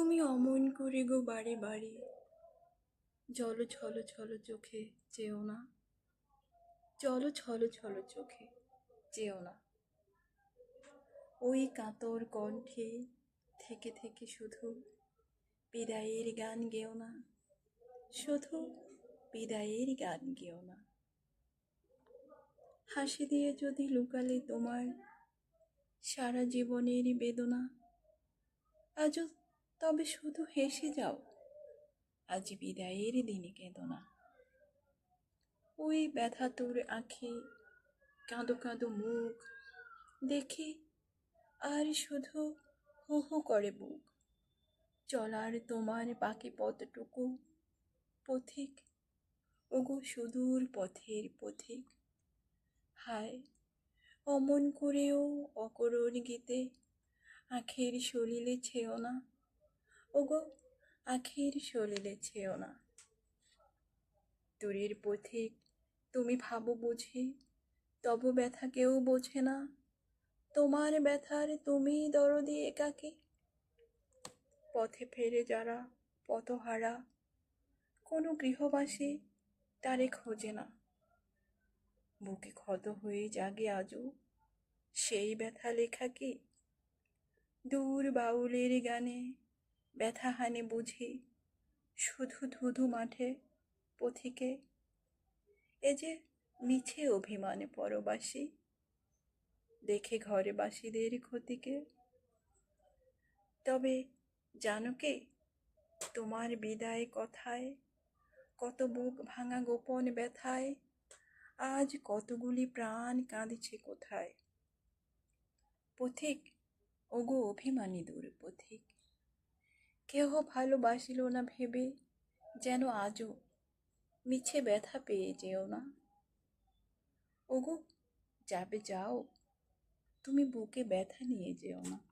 তুমি অমন করে গো বাড়ি বাড়ি। জল ছল ছল চোখে চেও না। জল ছল ছল চোখে চেও না। ওই কাতর কণ্ঠে থেকে থেকে শুধু বিদায়ের গান গেও না। শুধু বিদায়ের গান গেও না। হাসি দিয়ে যদি লুকালে তোমার সারা জীবনের বেদনা, আজও তবে শুধু হেসে যাও। আজ বিদায়ের দিনে কেঁদো না। ওই ব্যথা তোর আঁখি, কাঁদো কাঁদো মুখ, দেখে আর শুধু হু হু করে বুক। চলার তোমার বাকি পথটুকু পথিক, ওগো সুদূর পথের পথিক। হায়, অমন করেও অকরণ গীতে আখের শরীরে ছেও না। ওগো, আখের সলিলে ছেও না। দূরের পথিক তুমি ভাবো বুঝি, তব ব্যথা কেউ বোঝে না। তোমার ব্যথার তুমি দরদি একাকে। পথে ফেরে যারা পথহারা, কোনো গৃহবাসী তারে খোঁজে না। বুকে ক্ষত হয়ে জাগে আজও, সেই ব্যথা লেখা কি? দূর বাউলের গানে ব্যথা হানে বুঝি, শুধু ধুধু মাঠে, পথিকে। এ যে মিছে অভিমানে পরবাসী, দেখে ঘরে বাসীদের ক্ষতিকে। তবে জানো কে, তোমার বিদায় কথায়, কত বুক ভাঙা গোপন ব্যথায়, আজ কতগুলি প্রাণ কাঁদছে কোথায়? পথিক, ওগো অভিমানী দূর পথিক কেহ ভালোবাসিল না ভেবে যেন আজও মিছে ব্যথা পেয়ে যেও না। ওগো, যাবে যাও, তুমি বুকে ব্যথা নিয়ে যেও না।